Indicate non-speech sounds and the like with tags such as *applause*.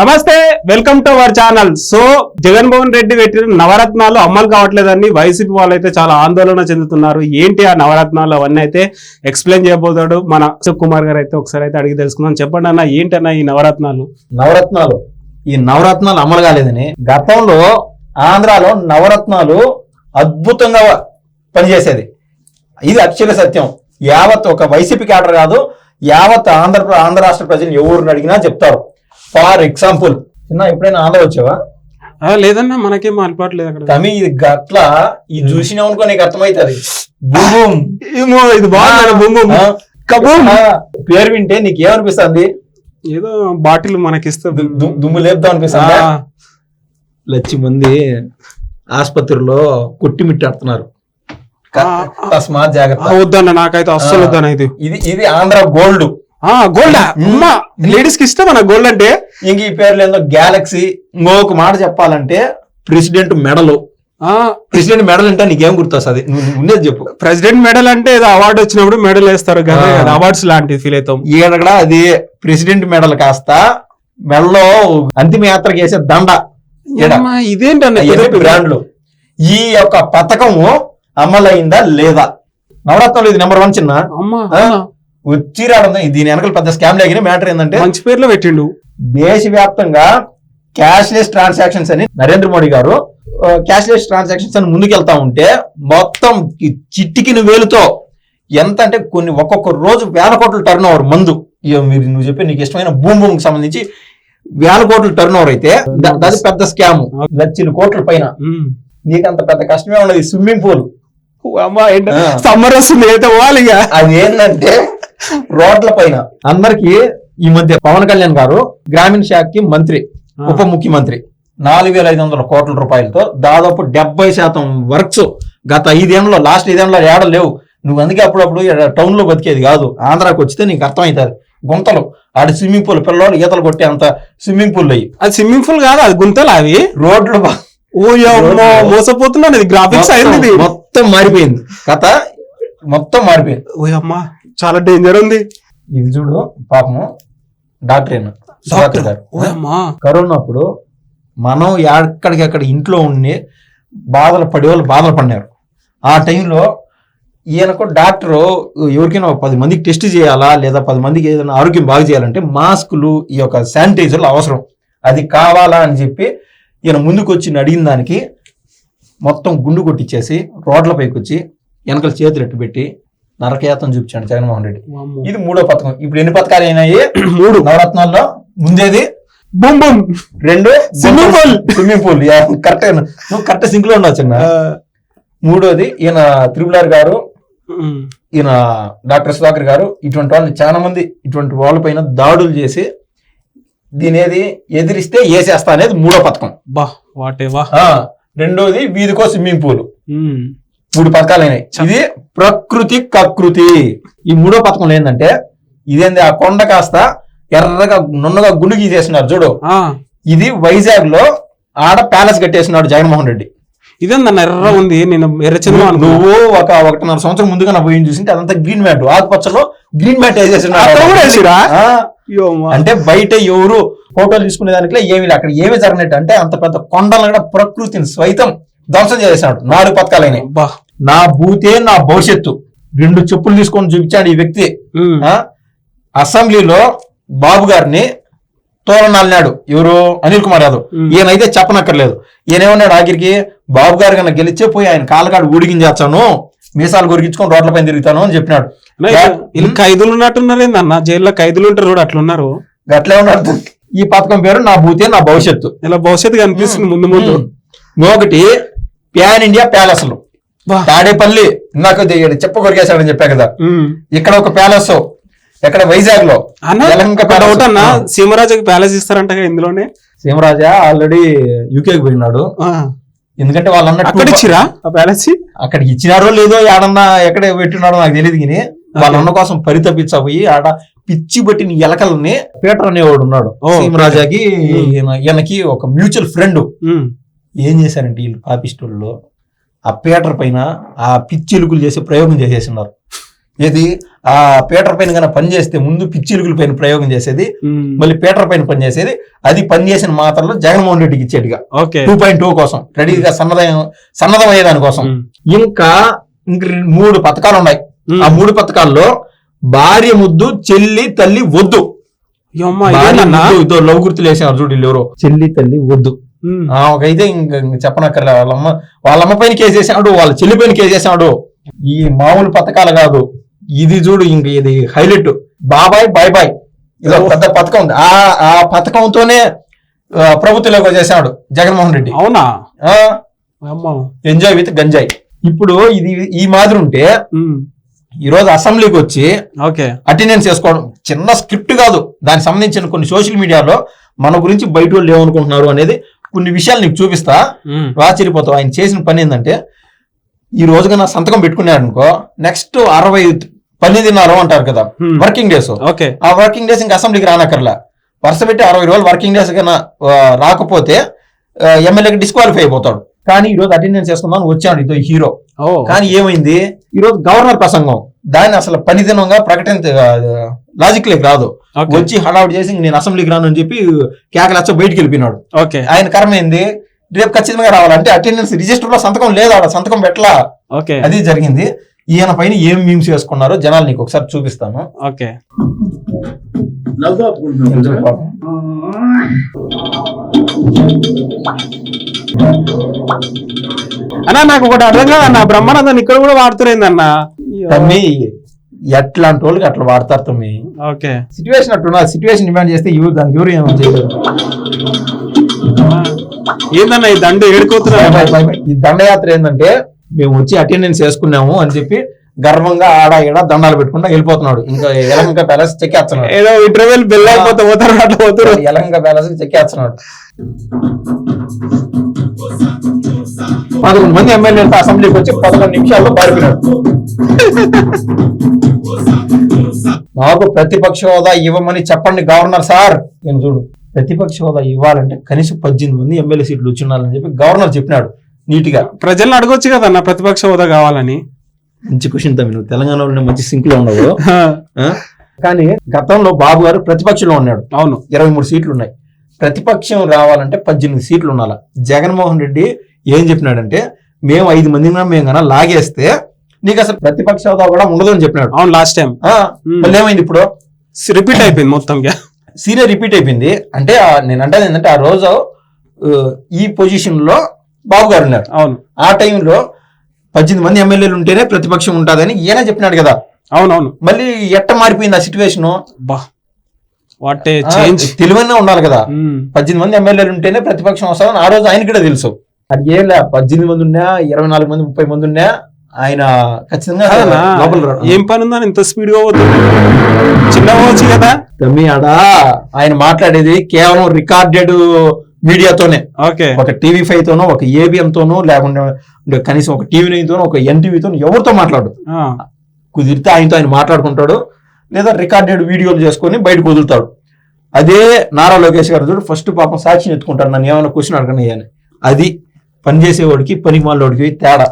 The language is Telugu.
నమస్తే welcome to our channel. So Jaganmohan Reddy పెట్టిన నవరత్నాలు అమలు కావట్లేదని వైసీపీ వాళ్ళు అయితే చాలా ఆందోళన చెందుతున్నారు. ఏంటి ఆ నవరత్నాలు? అవన్నీ అయితే ఎక్స్ప్లెయిన్ చేయబోతాడు. మన అశోక్ కుమార్ గారు అయితే ఒకసారి అయితే అడిగి తెలుసుకుందాం. చెప్పండి అన్న ఏంటన్న ఈ నవరత్నాలు? నవరత్నాలు. ఈ నవరత్నాలు అమలు కాలేదని గతంలో ఆంధ్రాలో నవరత్నాలు అద్భుతంగా పనిచేసేది. ఇది అక్షర సత్యం. యావత్ ఒక వైసీపీ క్యాడర్ కాదు యావత్ ఆంధ్ర ఆంధ్ర రాష్ట్ర ప్రజలు ఎవరిని అడిగినా చెప్తారు. For example. చిన్న ఎప్పుడైనా ఆంధ్ర వచ్చావా? ఆ, లేదన్నా మనకేం అలవాట్లేదు అక్కడ. తమి ఇది గట్ల ఇది చూసినావు అనుకో నీకు అర్థమవుతుంది. బూమ్ ఏమో ఇది బాగుంది బొమ్మ ఆ, కబూమ్ ఆ, పేరు వింటే నీకు ఏమనిపిస్తుంది ఏదో బాటిల్ మనకిస్తే దు- దు- దుమ్ము లేపుదాం అనిపిస్తుంది? ఆ, లచ్చి మంది ఆసుపత్రిలో తస్మాత్ ఆ, జాగ్రత్త. వద్దన్న నాకైతే అస్సలు వద్దన్న ఇది. ఇది ఇది ఆంధ్ర గోల్డ్. గోల్డ్. అమ్మా లేడీస్కి ఇష్టం అన్న గోల్డ్ అంటే ఇంక ఈ పేర్లు ఏందో గ్యాలక్సీ ఇంకొక మాట చెప్పాలంటే ప్రెసిడెంట్ మెడల్ ప్రెసిడెంట్ మెడల్ అంటే నీకేం గుర్తొస్తుంది? ఉండేది చెప్పు. ప్రెసిడెంట్ మెడల్ అంటే ఏదో అవార్డు వచ్చినప్పుడు మెడల్ వేస్తారు కదా. అవార్డ్స్ లాంటిది ఫీల్ అవుతాం. ఈడ కూడా అది ప్రెసిడెంట్ మెడల్ కాస్త మెడలో అంతిమ యాత్రకు వేసే దండ. ఇదేంటన్న పెద్ద- బ్రాండ్లు ఈ యొక్క పథకము అమలైందా లేదా? నవరత్నాలు ఇది నెంబర్ వన్ చిన్న? వచ్చి రావడం దీని వెనకాల పెద్ద స్కామ్ లేగిన మ్యాటర్ ఏంటంటే మంచి పేర్లో పెట్టిండు. దేశవ్యాప్తంగా క్యాష్లెస్ ట్రాన్సాక్షన్స్ అని నరేంద్ర మోడీ గారు క్యాష్లెస్ ట్రాన్సాక్షన్స్ అని ముందుకెళ్తా ఉంటే మొత్తం చిట్టికిన వేలుతో ఎంత అంటే కొన్ని ఒక్కొక్క రోజు వేల కోట్ల టర్న్ ఓవర్ మందు మీరు నువ్వు చెప్పి నీకు ఇష్టమైన భూమి భూమికి సంబంధించి వేల కోట్ల టర్న్ ఓవర్ అయితే అది పెద్ద స్కామ్ లక్షల కోట్ల పైన. ఉమ్. నీకు అంత పెద్ద కష్టమే ఉన్నది స్విమ్మింగ్ పూల్ అమ్మా. సమ్మర్ వస్తుంది అయితే పోవాలి అది ఏంటంటే రోడ్ల పైన. అందరికి ఈ మధ్య పవన్ కళ్యాణ్ గారు గ్రామీణ శాఖకి మంత్రి. ఉప ముఖ్యమంత్రి. నాలుగు వేల ఐదు వందల కోట్ల రూపాయలతో దాదాపు డెబ్బై శాతం వర్క్స్ గత ఐదేళ్ళలో లాస్ట్ ఐదేళ్ళలో ఏడ లేవు. నువ్వు అందుకే అప్పుడప్పుడు టౌన్లో బతికేది కాదు. ఆంధ్రాకి వచ్చితే నీకు అర్థమవుతుంది గుంతలు. ఆడి స్విమ్మింగ్ పూల్ పిల్లలు ఈతలు కొట్టే అంత స్విమ్మింగ్ పూల్ అయ్యి అది స్విమ్మింగ్ పూల్ కాదు అది గుంతలు అవి. రోడ్లు మోసపోతున్నాను ఇది గ్రాఫిక్స్ అయింది ఇది మొత్తం- మొత్తం మారిపోయింది. కథ మొత్తం మారిపోయింది. ఓ అమ్మా. చాలా డేంజర్ ఉంది. ఇది చూడు పాపము డాక్టర్ గారు. కరోనా అప్పుడు మనం ఎక్కడికెక్కడ ఇంట్లో ఉండి బాధలు పడే వాళ్ళు బాధలు పడినారు. ఆ టైంలో ఈయనకు డాక్టర్ ఎవరికైనా ఒక పది మందికి టెస్ట్ చేయాలా లేదా పది మందికి ఏదైనా ఆరోగ్యం బాగు చేయాలంటే మాస్కులు ఈ యొక్క శానిటైజర్లు అవసరం. అది కావాలా అని చెప్పి ఈయన ముందుకు వచ్చి అడిగిన దానికి మొత్తం గుండు కొట్టించేసి రోడ్లపైకి వచ్చి వెనకల చేతులు ఎట్టు పెట్టి నరకయాతం చూపించాడు జగన్మోహన్ రెడ్డి. ఇది మూడో పథకం. ఇప్పుడు ఎన్ని పథకాలు అయినాయి? *clears throat* మూడు. నవరత్నాల్లో. ముందేది? Boom boom. రెండు? Swimming pool. Swimming pool correct నువ్వు కరెక్ట్ సింక్లో ఉన్నావు చిన్న. మూడోది ఈయన త్రిపులార్ గారు. ఈయన డాక్టర్ సుధాకర్ గారు ఇటువంటి వాళ్ళని చాలా మంది ఇటువంటి వాళ్ళపైన దాడులు చేసి దీని ఏది ఎదిరిస్తే ఏసేస్తా అనేది మూడో పథకం. బా వాటే వా. రెండోది వీధికో స్విమ్మింగ్ పూల్. మూడు పథకాలు అయినాయి. ఇది ప్రకృతి కకృతి. ఈ మూడో పథకంలో ఏంటంటే ఇదేంది ఆ కొండ కాస్త ఎర్రగా నున్నగా గుండు గీసేసినారు చూడు. ఇది వైజాగ్లో ఆడ ప్యాలెస్ కట్టేసినాడు జగన్మోహన్ రెడ్డి. ఇదేందన్న ఎర్ర ఉంది? నేను అనుకున్నా. నువ్వు ఒక ఒకటిన్నర సంవత్సరం ముందుగా నా పోయి చూసింటే అదంతా గ్రీన్ మ్యాట్ ఆకుపచ్చలో గ్రీన్ మ్యాట్? వేసేసినాడు. అంటే బయట ఎవరు ఫోటోలు తీసుకునే దానికి ఏమి లేదు. అక్కడ ఏమి జరగనట్టు అంటే అంత పెద్ద కొండలను కూడా ప్రకృతిని స్వైతం. ధ్వంసం చేసేసినాడు నాలుగు పథకాలైనాయి. బా నా భూతే నా భవిష్యత్తు. రెండు చెప్పులు తీసుకొని చూపించాడు ఈ వ్యక్తి. అసెంబ్లీలో బాబు గారిని తోలనాలినాడు ఎవరు? అనిల్ కుమార్ యాదవ్. ఈయనైతే చెప్పనక్కర్లేదు. ఈయన ఏమన్నాడు ఆఖరికి బాబు గారు కన్నా గెలిచే పోయి ఆయన కాళ్ళకాడు ఊడిగించేస్తాను. మీసాలు కొరిగించుకొని రోడ్లపైన తిరుగుతాను అని చెప్పినాడు. ఖైదులు ఉన్నట్టున్నారు ఏందన్న జైల్లో ఖైదులు ఉంటారు చూడు అట్లున్నారు. గట్లే ఉన్నాడు. ఈ పథకం పేరు నా భూతే నా భవిష్యత్తు. ఇలా భవిష్యత్తు కనిపిస్తుంది ముందు ముందు. ఒకటి ప్యాన్ ఇండియా ప్యాలెస్లు బా. తాడేపల్లి నాకు చెప్ప కొరికేశాడని చెప్పా కదా. ఇక్కడ ఒక ప్యాలెస్ ఎక్కడ వైజాగ్లో డౌట్ ప్యాలెస్. అన్న ఆ. సీమరాజుకి ప్యాలెస్ ఇస్తారంట ఇందులోనే సీమరాజా ఆల్రెడీ యూకేకి పోయినాడు. ఎందుకంటే వాళ్ళు అక్కడ ఇచ్చిరా ఆ ప్యాలెస్ అక్కడికి ఇచ్చినారో లేదో ఏడన్నా ఎక్కడ పెట్టినారో నాకు తెలియదు కానీ వాళ్ళ అన్న కోసం పరితపించబోయి ఆడ పిచ్చి పట్టిన ఎలకల్ని పీటర్ అనేవాడు ఉన్నాడు. సీమరాజాకి ఈయన- ఈయనకి ఒక మ్యూచువల్ ఫ్రెండ్. ఏం చేశారంటే వీళ్ళు పాపిస్టోళ్ళు ఆ పీటర్ పైన ఆ పిచ్చి ఎలుకలు చేసే ప్రయోగం చేసేసినారు ఏది? ఆ పీటర్ పైన కన్నా పని చేస్తే ముందు పిచ్చిలుగుల పైన ప్రయోగం చేసేది. మళ్ళీ పీటర్ పైన పని చేసేది అది పని చేసిన మాత్రలో జగన్మోహన్ రెడ్డికి ఇచ్చేట్టుగా. ఓకే. టూ పాయింట్ టూ కోసం రెడీగా సన్నదం సన్నదం అయ్యే దానికోసం ఉమ్. ఇంకా ఇంక మూడు పథకాలు ఉన్నాయి. ఆ మూడు పథకాల్లో భార్య ముద్దు చెల్లి తల్లి వద్దు. లవ్ గుర్తులు చూడు వీళ్ళు ఎవరో. చెల్లి తల్లి వద్దు. ఆమెకైతే ఇంక ఇంక చెప్పనక్కర్లే. వాళ్ళమ్మ వాళ్ళమ్మ పైన కేసేసాడు వాళ్ళ చెల్లి పైన కేసేసాడు ఈ మామూలు పథకాలు కాదు. ఇది చూడు ఇంక ఇది హైలైట్. బాబాయ్ బాయ్ బాయ్. ఇది ఒక పెద్ద పథకం ఉంది. ఆ ఆ పథకంతోనే ప్రభుత్వంలోకి వచ్చేసాడు జగన్మోహన్ రెడ్డి. అవునా? ఎంజాయ్ విత్ గంజాయ్. ఇప్పుడు ఇది ఈ మాదిరి ఉంటే. ఈ రోజు అసెంబ్లీకి వచ్చి ఓకే. అటెండెన్స్ చేసుకోవడం చిన్న స్క్రిప్ట్ కాదు. దానికి సంబంధించిన కొన్ని సోషల్ మీడియాలో మన గురించి బయట వాళ్ళు ఏమనుకుంటున్నారు అనేది కొన్ని విషయాలు నీకు చూపిస్తా. ఆశ్చర్యపోతావు ఆయన చేసిన పని ఏంటంటే ఈ రోజుగా నా సంతకం పెట్టుకున్నాడు అనుకో నెక్స్ట్ అరవై పని దినాలు అంటారు కదా. Working days okay. ఆ వర్కింగ్ డేస్ ఇంకా అసెంబ్లీకి రానక్కర్లా. వరుస పెట్టి అరవై రోజులు వర్కింగ్ డేస్ కన్నా రాకపోతే ఎమ్మెల్యేకి డిస్క్వాలిఫై అయిపోతాడు. కానీ ఈ రోజు అటెండెన్స్ చేసుకుందాం వచ్చాడు ఇదో హీరో కానీ ఏమైంది? ఈ రోజు గవర్నర్ ప్రసంగం. దాన్ని అసలు పని దినంగా ప్రకటించ లాజిక్ లేక రాదు. వచ్చి హడావుడి చేసి నేను అసెంబ్లీకి రాను అని చెప్పి కేకలచ్చ బయటికి వెళ్ళిపోయినాడు. ఓకే ఆయన కర్మ ఏంది? రేపు ఖచ్చితంగా రావాలంటే అటెండెన్స్ రిజిస్టర్లో సంతకం లేదు ఆడ. సంతకం పెట్టలా? ఓకే అది జరిగింది. ఈయన పైన ఏం మీమ్స్ వేసుకున్నారో జనాలు నీకు ఒకసారి చూపిస్తాను. ఓకే? అన్నా నాకు ఒకటి అర్థం కాదన్న. బ్రహ్మానందన్ ఇక్కడ కూడా వాడుతురేంది అన్న తమ్మి. ఎట్లాంటి వాళ్ళకి అట్లా వాడతారు తమ్మి? ఓకే. సిచ్యువేషన్ అట్టున్నా సిచ్యువేషన్ డిమాండ్ చేస్తే ఎవరు దానికి ఎవరు ఏమో చేయలేరు. ఏందన్న ఈ దండు ఏడుకోతున్నా. ఈ దండయాత్ర ఏంటంటే మేము వచ్చి అటెండెన్స్ వేసుకున్నాము అని చెప్పి గర్వంగా ఆడ ఈడ దండాలు పెట్టుకుంటా వెళ్ళిపోతున్నాడు. ఇంకా ఎలగంక ప్యాలెస్ చెక్కేస్తున్నాడు. ఏదో ఇంటర్వెల్ బెల్ అయిపోతే పోతారు అట్లా పోతారు. ఎలగంక ప్యాలెస్ చెక్కేస్తున్నాడు. పదకొండు మంది ఎమ్మెల్యేలతో అసెంబ్లీకి వచ్చి పదకొండు నిమిషాల్లో పారిపోయినాడు మాకు ప్రతిపక్ష హోదా ఇవ్వమని చెప్పండి గవర్నర్ సార్. నేను చూడు ప్రతిపక్ష హోదా ఇవ్వాలంటే కనీసం పద్దెనిమిది మంది ఎమ్మెల్యే సీట్లు వచ్చిండాలని చెప్పి గవర్నర్ చెప్పినాడు నీట్గా ప్రజలను అడగొచ్చు కదన్న ప్రతిపక్ష హోదా కావాలని. మంచి క్వశ్చన్ తమ్మి నువ్వు తెలంగాణలో మంచి సింక్లో *laughs* ఆ? కానీ గతంలో బాబు గారు ప్రతిపక్షంలో ఉన్నాడు. అవును. ఇరవై మూడు సీట్లు ఉన్నాయి. ప్రతిపక్షం రావాలంటే పద్దెనిమిది సీట్లు ఉండాలి. జగన్మోహన్ రెడ్డి ఏం చెప్పినాడంటే మేము ఐదు మంది మేము కన్నా లాగేస్తే నీకు అసలు ప్రతిపక్ష హోదా కూడా ఉండదు అని చెప్పినాడు. అవును లాస్ట్ టైం మళ్ళీ ఏమైంది ఇప్పుడు? రిపీట్ అయిపోయింది మొత్తం సీనియర్ రిపీట్ అయిపోయింది. అంటే నేను అంటే ఏంటంటే ఆ రోజు ఈ పొజిషన్లో బాబు గారు ఉన్నారు. అవును. ఆ టైంలో పద్దెనిమిది మంది ఎమ్మెల్యేలు ఉంటేనే ప్రతిపక్షం ఉంటుందని ఈయన చెప్పినాడు కదా. అవునవును. మళ్ళీ ఎట్ట మారిపోయింది ఆ సిచ్యువేషన్ బా వాట్ ఏ చేంజ్ తెలివైనా ఉండాలి కదా. పద్దెనిమిది మంది ఎమ్మెల్యేలు ఉంటేనే ప్రతిపక్షం వస్తుందని ఆ రోజు ఆయన కూడా తెలుసు. అది ఏం లే పద్దెనిమిది మంది ఉన్నా ఇరవై నాలుగు మంది ముప్పై మంది ఉన్నా ఆయన ఖచ్చితంగా లోపల ఏం పని ఉందని ఇంత స్పీడ్గా పోతుంది చిన్న పోవచ్చు కదా? తమ్మి ఆడ ఆయన మాట్లాడేది కేవలం రికార్డెడ్ మీడియాతోనే. ఓకే. ఒక టీవీ ఫైవ్ తోనో ఒక ఏబిఎం తోనో లేకుండా కనీసం ఒక టీవీ నైన్ తోనో ఒక ఎన్టీవీతో ఎవరితో మాట్లాడు. కుదిరితే ఆయనతో ఆయన మాట్లాడుకుంటాడు లేదా రికార్డెడ్ వీడియోలు చేసుకొని బయటకు వదులుతాడు. అదే నారా లోకేష్ గారు చూడు ఫస్ట్ పాపం సాక్షిని ఎత్తుకుంటాడు నన్ను ఏమైనా క్వశ్చన్ అడగని అని అది పనిచేసేవాడికి పనికి మాలోడికి తేడా